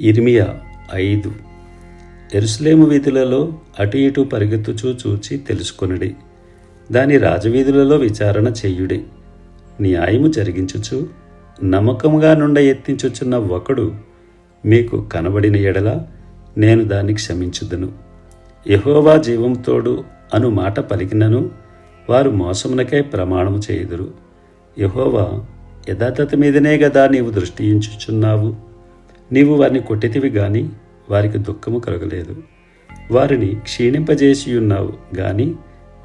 ఇర్మియా ఐదు. ఎరుసలేము వీధులలో అటు ఇటు పరిగెత్తుచూ చూచి తెలుసుకొనుడి. దాని రాజవీధులలో విచారణ చెయ్యుడి న్యాయము జరిగించుచు నమ్మకముగా నుండ ఎత్తించుచున్న ఒకడు మీకు కనబడిన ఎడల నేను దాన్ని క్షమించుదును. యహోవా జీవంతోడు అను మాట పలికినను వారు మోసమునకై ప్రమాణము చేయుదురు. యహోవా యథార్థత మీదనే కదా నీవు దృష్టి ఉంచుచున్నావు నీవు వారిని కొట్టితివి గాని వారికి దుఃఖము కలగలేదు. వారిని క్షీణింపజేసి ఉన్నావు గాని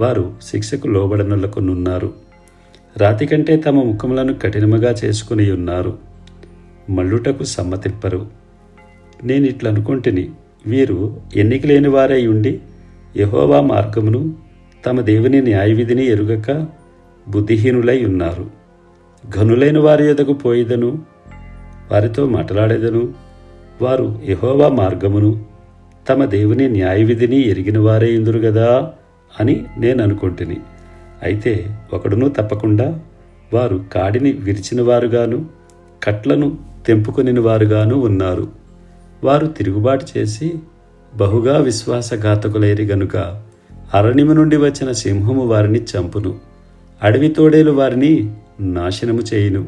వారు శిక్షకు లోబడనులకునున్నారు రాతి కంటే తమ ముఖములను కఠినముగా చేసుకుని ఉన్నారు మల్లుటకు సమ్మతిప్పరు నేను ఇట్లనుకుంటుని వీరు ఎన్నిక లేని వారై ఉండి యహోవా మార్గమును తమ దేవుని న్యాయవిధిని ఎరుగక బుద్ధిహీనులై ఉన్నారు. ఘనులైన వారి ఎదకు పోయిదను వారితో మాట్లాడేదను. వారు యహోవా మార్గమును తమ దేవుని న్యాయవిధిని ఎరిగిన వారే ఇందురు గదా అని నేను అనుకుంటుని అయితే ఒకడును తప్పకుండా వారు కాడిని విరిచిన వారుగాను కట్లను తెంపుకొనిన వారుగాను ఉన్నారు. వారు తిరుగుబాటు చేసి బహుగా విశ్వాసఘాతకులైరి గనుక అరణిమ నుండి వచ్చిన సింహము వారిని చంపును. అడవి తోడేలు వారిని నాశనము చేయును.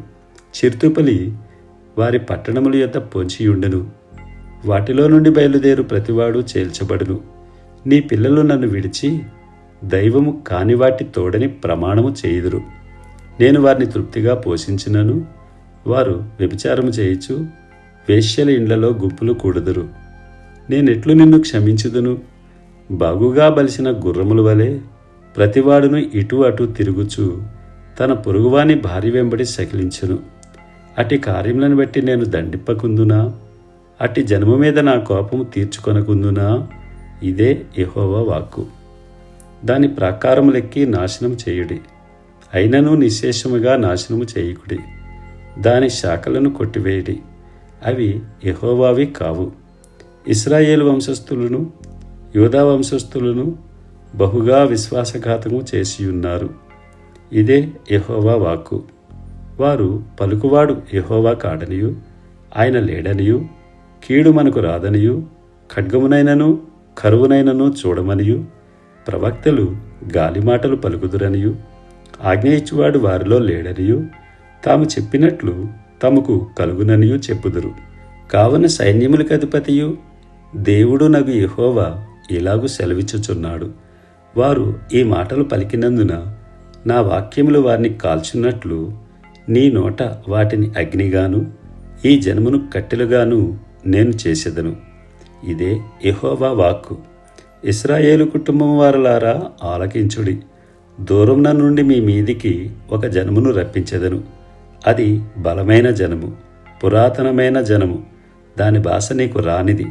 చిరుతుపలి వారి పట్టణముల యొద్ద పొంచియుండెను. వాటిలో నుండి బయలుదేరు ప్రతివాడు చేల్చబడును. నీ పిల్లలు నన్ను విడిచి దైవము కాని వాటి తోడని ప్రమాణము చేయుదురు. నేను వారిని తృప్తిగా పోషించినను. వారు వ్యభిచారము చేయుచు వేశ్యల ఇండ్లలో గుంపులు కూడుదురు. నేనెట్లు నిన్ను క్షమించుదును. బాగుగా బలిసిన గుర్రముల వలె ప్రతివాడును ఇటు అటు తిరుగుచు తన పొరుగువాని భార్య వెంబడి సకిలించును. అటి కార్యములను బట్టి నేను దండిప్పకుందునా? అట్టి జన్మ మీద నా కోపము తీర్చుకొనకుందునా? ఇదే యహోవా వాక్కు. దాని ప్రాకారములెక్కి నాశనం చేయుడి. అయినను నిశేషముగా నాశనము చేయకుడి. దాని శాఖలను కొట్టివేయుడి. అవి యహోవావి కావు. ఇస్రాయేల్ వంశస్థులను యోధా వంశస్థులను బహుగా విశ్వాసఘాతము చేసి ఉన్నారు ఇదే యహోవా వాక్కు. వారు పలుకువాడు యహోవా కాడనియు ఆయన లేడనియు కీడు మనకు రాదనియు ఖడ్గమునైనను కరువునైనను చూడమనియు ప్రవక్తలు గాలిమాటలు పలుకుదురనియు ఆజ్ఞ ఇచ్చువాడు వారిలో లేడనియు తాము చెప్పినట్లు తమకు కలుగుననియు చెప్పుదురు. కావున సైన్యములకు అధిపతియు దేవుడు నగు యహోవా ఇలాగు సెలవిచ్చుచున్నాడు. వారు ఈ మాటలు పలికినందున నా వాక్యములు వారిని కాల్చున్నట్లు నీ నోట వాటిని అగ్నిగాను ఈ జన్మను కట్టెలుగాను నేను చేసేదను. ఇదే ఎహోవా వాక్కు. ఇస్రాయేలు కుటుంబం వారలారా ఆలకించుడి. దూరంన నుండి మీ మీదికి ఒక జనమును రప్పించెదను. అది బలమైన జనము పురాతనమైన జనము. దాని భాష నీకు రానిది.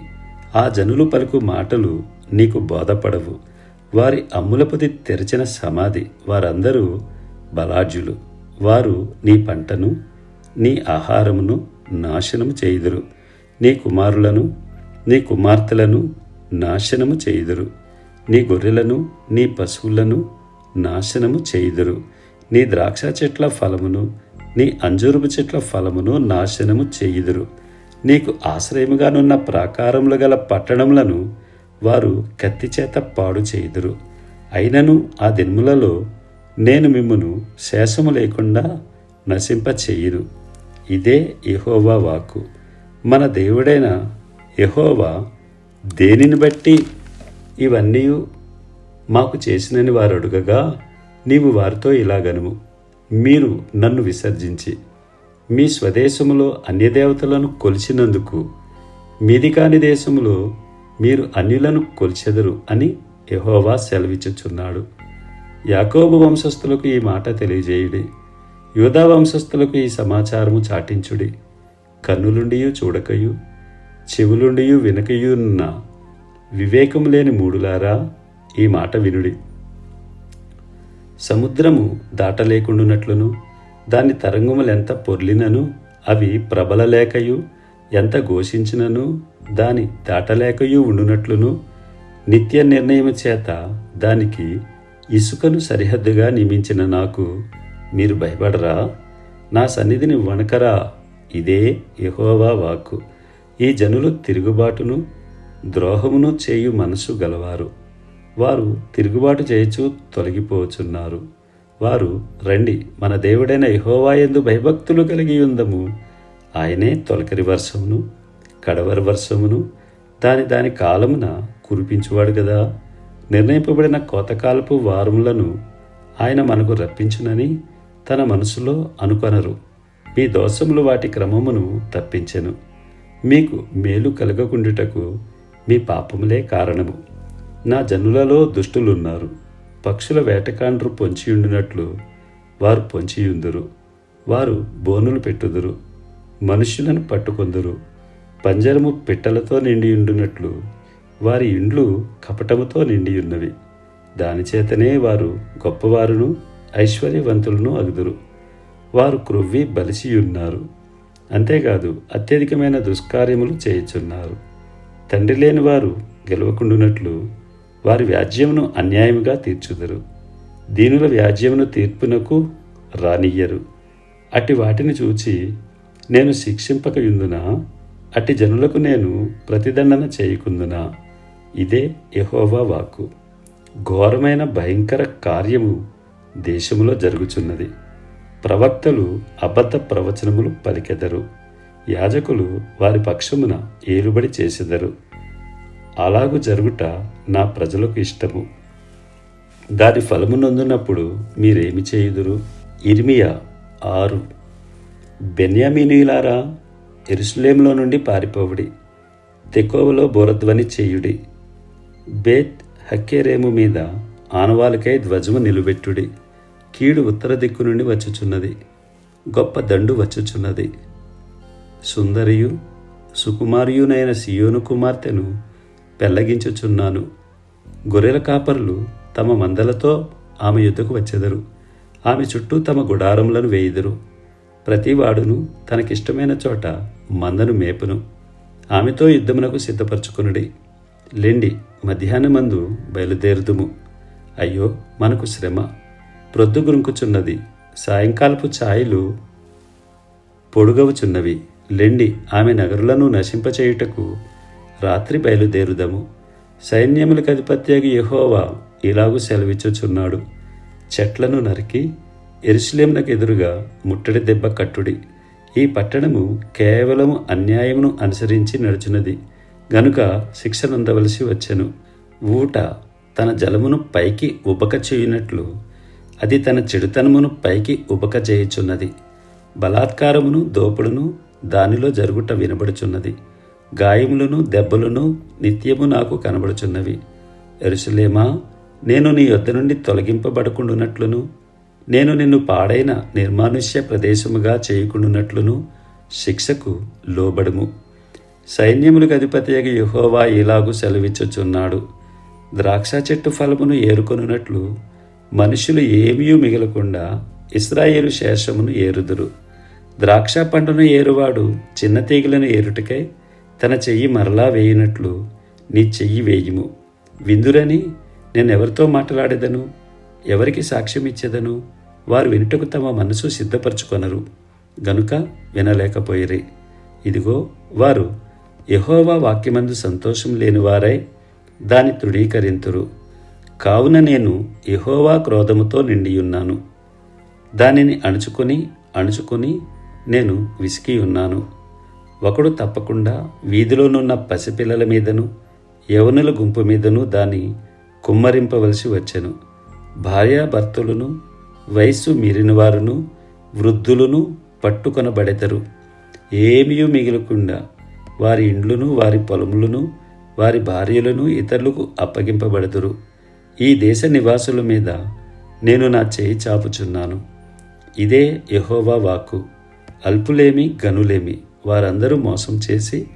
ఆ జనులు పలుకు మాటలు నీకు బోధపడవు. వారి అమ్ములపతి తెరిచిన సమాధి. వారందరూ బలాఢ్యులు. వారు నీ పంటను నీ ఆహారమును నాశనము చేయుదురు. నీ కుమారులను నీ కుమార్తెలను నాశనము చేయుదురు. నీ గొర్రెలను నీ పశువులను నాశనము చేయుదురు. నీ ద్రాక్ష చెట్ల ఫలమును నీ అంజూరపు చెట్ల ఫలమును నాశనము చేయుదురు. నీకు ఆశ్రయముగానున్న ప్రాకారములు గల పట్టణములను వారు కత్తి చేత పాడు చేయుదురు. అయినను ఆ దినములలో నేను మిమ్మను శేషము లేకుండా నశింప చెయ్యను ఇదే యహోవా వాక్కు. మన దేవుడైన యహోవా దేనిని బట్టి ఇవన్నీ మాకు చేసినని వారు అడుగగా నీవు వారితో ఇలాగనుము. మీరు నన్ను విసర్జించి మీ స్వదేశములో అన్యదేవతలను కొలిచినందుకు మీది కాని దేశములో మీరు అన్యులను కొలిచెదరు అని యహోవా సెలవిచ్చుచున్నాడు. యాకోబు వంశస్థులకు ఈ మాట తెలియజేయుడి. యూదా వంశస్థులకు ఈ సమాచారము చాటించుడి. కన్నులుండియు చూడకయు చెవులుండియు వినకయున్న వివేకము లేని మూడులారా ఈ మాట వినుడి. సముద్రము దాటలేకుండునట్లును దాని తరంగములెంత పొర్లినను అవి ప్రబలలేకయు ఎంత ఘోషించినను దాని దాటలేకయు ఉండునట్లును నిత్య నిర్ణయము చేత దానికి ఇసుకను సరిహద్దుగా నియమించిన నాకు మీరు భయపడరా? నా సన్నిధిని వణకరా. ఇదే యహోవా వాక్కు. ఈ జనులు తిరుగుబాటును ద్రోహమును చేయు మనసు గలవారు. వారు తిరుగుబాటు చేయచు తొలగిపోచున్నారు. వారు రండి మన దేవుడైన యెహోవాయందు భయభక్తులు కలిగి ఉందము. ఆయనే తొలకరి వర్షమును కడవరి వర్షమును దాని దాని కాలమున కురిపించువాడు కదా? నిర్ణయింపబడిన కోతకాలపు వారములను ఆయన మనకు రప్పించునని తన మనసులో అనుకొనరు. మీ దోషములు వాటి క్రమమును తప్పించెను. మీకు మేలు కలగకుండుటకు మీ పాపములే కారణము. నా జనులలో దుష్టులున్నారు. పక్షుల వేటకాండ్రు పొంచియుండినట్లు వారు పొంచియుందురు. వారు బోనులు పెట్టుదురు. మనుషులను పట్టుకొందురు. పంజరము పిట్టలతో నిండియుండునట్లు వారి ఇండ్లు కపటముతో నిండియున్నవి. దానిచేతనే వారు గొప్పవారును ఐశ్వర్యవంతులను అగుదురు. వారు క్రొవ్వి బలిసియున్నారు. అంతేకాదు అత్యధికమైన దుష్కార్యములు చేయుచున్నారు. తండ్రి లేని వారు గెలవకుండునట్లు వారి వ్యాజ్యమును అన్యాయముగా తీర్చుదరు. దీనుల వ్యాజ్యమును తీర్పునకు రానియ్యరు. అట్టి వాటిని చూచి నేను శిక్షింపకయుందునా అట్టి జనులకు నేను ప్రతిదండన చేయకుందునా? ఇదే యహోవా వాక్కు. ఘోరమైన భయంకర కార్యము దేశములో జరుగుచున్నది. ప్రవక్తలు అబద్ధ ప్రవచనములు పలికెదరు. యాజకులు వారి పక్షమున ఏలుబడి చేసెదరు. అలాగు జరుగుట నా ప్రజలకు ఇష్టము. దాని ఫలము నొందునప్పుడు మీరేమి చేయుదురు? ఇర్మియా ఆరు. బెన్యామీనీలారా ఎరుసలేంలో నుండి పారిపోవుడి. తెకోవలో బోరధ్వని చేయుడి. బేత్ హక్కేరేము మీద ఆనవాలకై ధ్వజము నిలుబెట్టుడి కీడు ఉత్తర దిక్కు నుండి వచ్చుచున్నది. గొప్ప దండు వచ్చుచున్నది. సుందరియు సుకుమారియునైన సియోను కుమార్తెను పెళ్ళగించుచున్నాను. గొర్రెల కాపర్లు తమ మందలతో ఆమె యుద్ధకు వచ్చెదరు. ఆమె చుట్టూ తమ గుడారములను వేయుదురు. ప్రతివాడును తనకిష్టమైన చోట మందను మేపును. ఆమెతో యుద్ధమునకు సిద్ధపరచుకునుడి. లెండి మధ్యాహ్నమందు బయలుదేరుదుము. అయ్యో మనకు శ్రమ. ప్రొద్దుగురుంకుచున్నది సాయంకాలపు ఛాయలు పొడుగవుచున్నవి. లెండి ఆమె నగరులను నశింపచేయుటకు రాత్రి బయలుదేరుదము. సైన్యములకు అధిపత్యాగి యహోవా ఇలాగు సెలవిచ్చుచున్నాడు. చెట్లను నరికి ఎరుసలేమునకు ఎదురుగా ముట్టడి దెబ్బ కట్టుడి. ఈ పట్టణము కేవలము అన్యాయమును అనుసరించి నడుచున్నది. గనుక శిక్షనందవలసి వచ్చెను. ఊట తన జలమును పైకి ఉబక చేయునట్లు అది తన చెడుతనమును పైకి ఉబక చేయుచున్నది. బలాత్కారమును దోపుడును దానిలో జరుగుట వినబడుచున్నది. గాయములను దెబ్బలను నిత్యము నాకు కనబడుచున్నవి. ఎరుసలేమా నేను నీ యొద్ద నుండి తొలగింపబడకుండునట్లును? నేను నిన్ను పాడైన నిర్మానుష్య ప్రదేశముగా చేయకుండునట్లును? శిక్షకు లోబడుము. సైన్యములకు అధిపతియగు యెహోవా ఇలాగు సెలవిచ్చుచున్నాడు. ద్రాక్ష చెట్టు ఫలమును ఏరుకొనున్నట్లు మనుషులు ఏమీ మిగలకుండా ఇస్రాయేలు శేషమును ఏరుదురు. ద్రాక్ష పండును ఏరువాడు చిన్న తీగలను ఏరుటకై తన చెయ్యి మరలా వేయినట్లు నీ చెయ్యి వేయుము. విందురని నేను ఎవరితో మాట్లాడేదను? ఎవరికి సాక్ష్యం ఇచ్చేదను వారు వినుటకు తమ మనసు సిద్ధపరచుకొనరు. గనుక వినలేకపోయిరి. ఇదిగో వారు యహోవా వాక్యమందు సంతోషం లేనివారై దాని తృఢీకరింతురు కావున నేను యహోవా క్రోధముతో నిండియున్నాను. దానిని అణుచుకొని అణుచుకొని నేను విసికి ఉన్నాను ఒకడు తప్పకుండా వీధిలోనున్న పసిపిల్లల మీదను యవనుల గుంపు మీదను దాన్ని కుమ్మరింపవలసి వచ్చెను. భార్యాభర్తలను వయస్సు మీరిన వారును వృద్ధులను పట్టుకొనబడెదరు. ఏమీ మిగిలకుండా వారి ఇండ్లను వారి పొలములను వారి భార్యలను ఇతరులకు అప్పగింపబడదురు. ఈ దేశ నివాసుల మీద నేను నా చేయి చాపుచున్నాను. ఇదే యహోవా వాక్కు. అల్పులేమి గనులేమి వారందరూ మోసం చేసి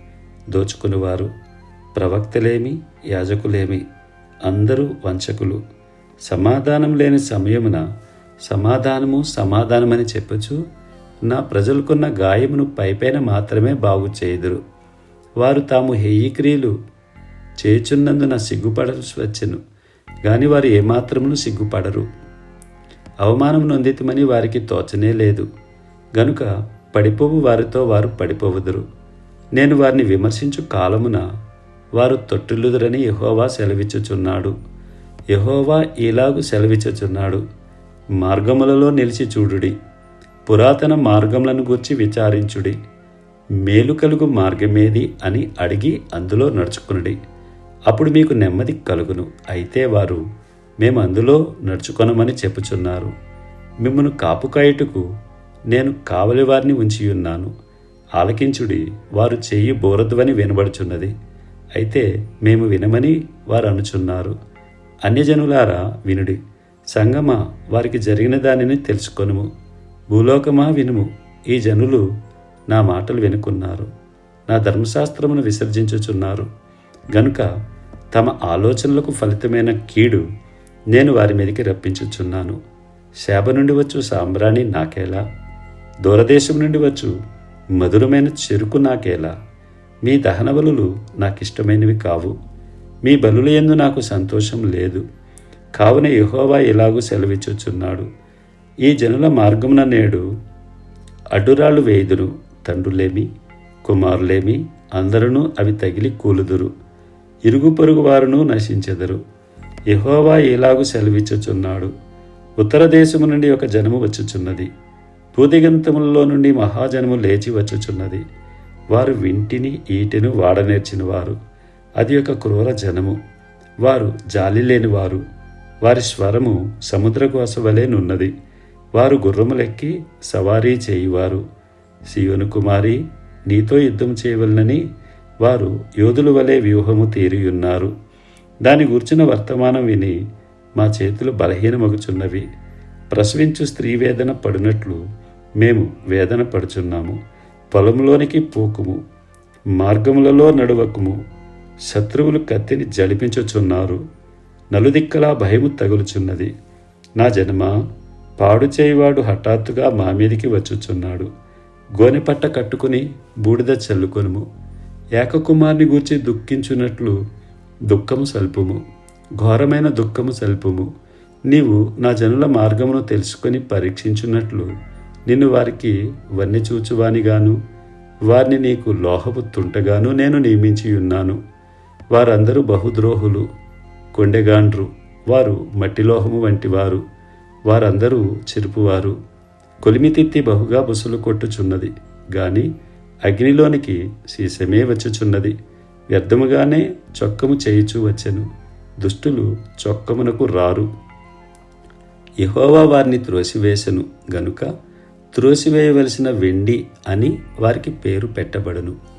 దోచుకునివారు. ప్రవక్తలేమి యాజకులేమి అందరూ వంచకులు. సమాధానం లేని సమయమున సమాధానము సమాధానమని చెప్పచ్చు నా ప్రజలకున్న గాయమును పైపైన మాత్రమే బాగు చేయుదురు. వారు తాము హేయక్రియలు చేయుచున్నందున సిగ్గుపడవలసి వచ్చెను గాని వారు ఏమాత్రమును సిగ్గుపడరు. అవమానం నొందితమని వారికి తోచనే లేదు. గనుక పడిపోవు వారితో వారు పడిపోవుదురు. నేను వారిని విమర్శించు కాలమున వారు తొట్టిల్లుదురని యహోవా సెలవిచ్చుచున్నాడు. యహోవా ఇలాగు సెలవిచ్చుచున్నాడు. మార్గములలో నిలిచి చూడుడి పురాతన మార్గములను గూర్చి విచారించుడి. మేలు కలుగు మార్గమేది అని అడిగి అందులో నడుచుకునడి. అప్పుడు మీకు నెమ్మది కలుగును. అయితే వారు మేము అందులో నడుచుకొనమని చెప్పుచున్నారు. మిమ్మను కాపు కాయుటకు నేను కావలి వారిని ఉంచి ఉన్నాను ఆలకించుడి వారు చెయ్యి బోరద్వని వినబడుచున్నది. అయితే మేము వినమని వారు అనుచున్నారు. అన్యజనులారా వినుడి. సంగమా వారికి జరిగిన దానిని తెలుసుకొనుము. భూలోకమా వినుము. ఈ జనులు నా మాటలు వినుకున్నారు. నా ధర్మశాస్త్రమును విసర్జించుచున్నారు. గనుక తమ ఆలోచనలకు ఫలితమైన కీడు నేను వారి మీదకి రప్పించుచున్నాను. శాప నుండి వచ్చు సాంబ్రాణి నాకేలా? దూరదేశం నుండి వచ్చు మధురమైన చెరుకు నాకేలా? మీ దహన బలులు నాకిష్టమైనవి కావు. మీ బలుల యందు నాకు సంతోషం లేదు. కావున యహోవా ఇలాగూ సెలవిచ్చుచున్నాడు. ఈ జనుల మార్గమున నేడు అడ్డురాళ్ళు వేయుదురు. తండ్రులేమి కుమారులేమి అందరూ అవి తగిలి కూలుదురు. ఇరుగు పొరుగు వారును నశించెదరు. యహోవా ఇలాగు సెలవిచ్చుచున్నాడు. ఉత్తర దేశము నుండి ఒక జనము వచ్చుచున్నది. భూదిగంతములలో నుండి మహాజనము లేచి వచ్చుచున్నది. వారు వింటిని ఈటెను వాడనేర్చిన వారు అది ఒక క్రూర జనము. వారు జాలి లేని వారు వారి స్వరము సముద్రకోస వలెనున్నది వారు గుర్రములెక్కి సవారీ చేయువారు. సియోను కుమారి నీతో యుద్ధం చేయవలనని వారు యోధుల వలె వ్యూహము తీరియున్నారు. దాని గూర్చిన వర్తమానం విని మా చేతులు బలహీనమగుచున్నవి. ప్రసవించు స్త్రీ వేదన పడినట్లు మేము వేదన పడుచున్నాము. పొలంలోనికి పోకుము. మార్గములలో నడువకుము. శత్రువులు కత్తిని జడిపించుచున్నారు. నలుదిక్కలా భయము తగులుచున్నది. నా జనమా పాడు చేయువాడు హఠాత్తుగా మా మీదికి వచ్చుచున్నాడు. గోనెపట్ట కట్టుకుని బూడిద చల్లుకొనుము. ఏకకుమార్ని గూర్చి దుఃఖించున్నట్లు దుఃఖము సల్పుము. ఘోరమైన దుఃఖము సల్పుము. నీవు నా జనుల మార్గమును తెలుసుకొని పరీక్షించున్నట్లు నిన్ను వారికి వన్నె చూచువానిగాను వారిని నీకు లోహపు తుంటగాను నేను నియమించి ఉన్నాను. వారందరూ బహుద్రోహులు కొండెగాండ్రు వారు మట్టిలోహము వంటివారు వారందరూ చెరుపువారు. కొలిమితిత్తి బహుగా బుసలు కొట్టుచున్నది. గాని అగ్నిలోనికి సీసమే వచ్చుచున్నది. వ్యర్థముగానే చొక్కము చేయుచూ వచ్చెను. దుష్టులు చొక్కమునకు రారు. యెహోవా వారిని త్రోసివేశను గనుక త్రోసివేయవలసిన వెండి అని వారికి పేరు పెట్టబడను.